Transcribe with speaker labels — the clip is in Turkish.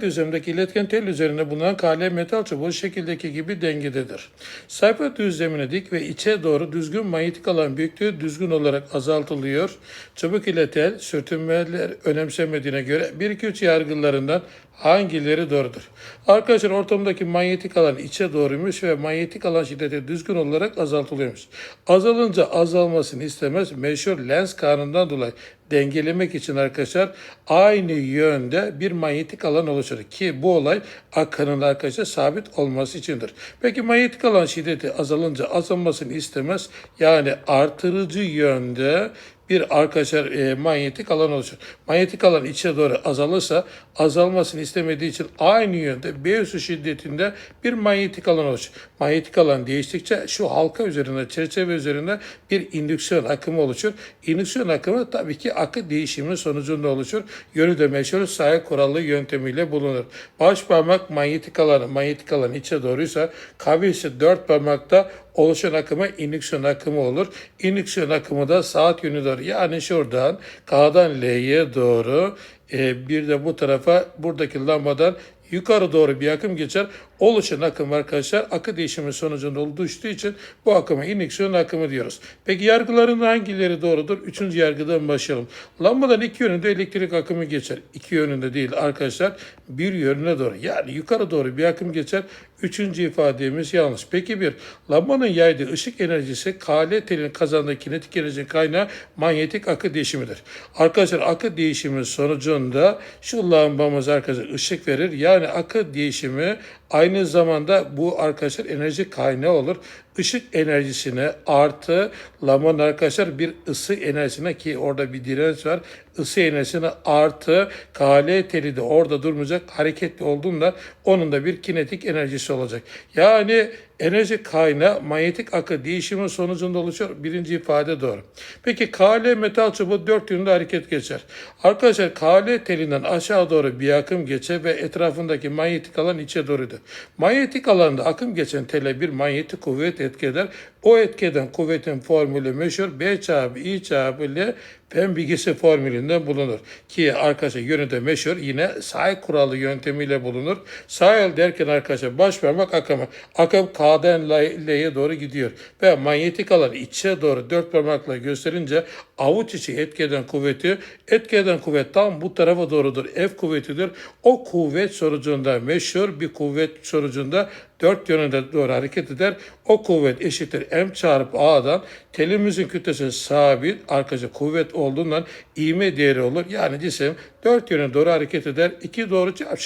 Speaker 1: düzlemdeki iletken tel üzerinde bulunan KL metal çubuğu şekildeki gibi dengededir. Sayfa düzlemine dik ve içe doğru düzgün manyetik alan büyüklüğü düzgün olarak azaltılıyor. Çubuk ile tel sürtünmeler önemsemediğine göre 1-2-3 yargılarından hangileri doğrudur? Arkadaşlar ortamdaki manyetik alan içe doğruymuş ve manyetik alan şiddeti düzgün olarak azaltılıyormuş. Azalınca azalmasını istemez meşhur Lenz kanunundan dolayı dengelemek için arkadaşlar aynı yönde bir manyetik alan oluşur ki bu olay akının arkadaşlar sabit olması içindir. Peki manyetik alan şiddeti azalınca azalmasını istemez yani artırıcı yönde bir arkadaşlar e, manyetik alan oluşur. Manyetik alan içe doğru azalırsa azalmasını istemediği için aynı yönde B üssü şiddetinde bir manyetik alan oluşur. Manyetik alan değiştikçe şu halka üzerinde, çerçeve üzerinde bir indüksiyon akımı oluşur. İndüksiyon akımı tabii ki akı değişimi sonucunda oluşur. Yönü de meşhur sahip kurallı yöntemiyle bulunur. Baş parmak manyetik alanı, manyetik alan içe doğruysa kavisi dört parmakta oluşan akımı indüksiyon akımı olur. İndüksiyon akımı da saat yönü doğru. Yani şuradan K'dan L'ye doğru e, bir de bu tarafa buradaki lambadan yukarı doğru bir akım geçer. Oluşan akım arkadaşlar akı değişimi sonucunda oluştuğu için bu akıma indüksiyon akımı diyoruz. Peki yargıların hangileri doğrudur? Üçüncü yargıdan başlayalım. Lambadan iki yönünde elektrik akımı geçer. İki yönünde değil arkadaşlar bir yönüne doğru yani yukarı doğru bir akım geçer. Üçüncü ifademiz yanlış. Peki bir lambanın yaydığı ışık enerjisi KL telin kazandığı kinetik enerjinin kaynağı manyetik akı değişimidir. Arkadaşlar akı değişimi sonucunda şu lambamız arkadaşlar ışık verir. Yani akı değişimi aynı zamanda bu arkadaşlar enerji kaynağı olur. Işık enerjisine artı lambanın arkadaşlar bir ısı enerjisine ki orada bir direnç var. ısı enerjisine artı KL teli de orada durmayacak hareketli olduğunda onun da bir kinetik enerjisi olacak. Yani enerji kaynağı manyetik akı değişimi sonucunda oluşuyor. Birinci ifade doğru. Peki KL metal çubuğu dört yönde hareket geçer. Arkadaşlar KL telinden aşağı doğru bir akım geçer ve etrafındaki manyetik alan içe doğrudur. Manyetik alanda akım geçen tele bir manyetik kuvvet etki eder. O etkeden kuvvetin formülü meşhur B çarpı I çarpı L fen bilgisi formülünden bulunur. Ki arkadaşlar yönü meşhur yine say kuralı yöntemiyle bulunur. Say derken arkadaşlar baş parmak akımı. Akım K'den L'ye doğru gidiyor. Ve manyetik alan içe doğru dört parmakla gösterince avuç içi etki eden kuvveti, etki eden kuvvet tam bu tarafa doğrudur. F kuvvetidir. O kuvvet sonucunda meşhur bir kuvvet sonucunda dört yönünde doğru hareket eder. O kuvvet eşittir m çarpı a'dan telimizin kütlesi sabit arkadaşlar kuvvet olduğundan ivme değeri olur. Yani cisim dört yöne doğru hareket eder. İki doğru çarpı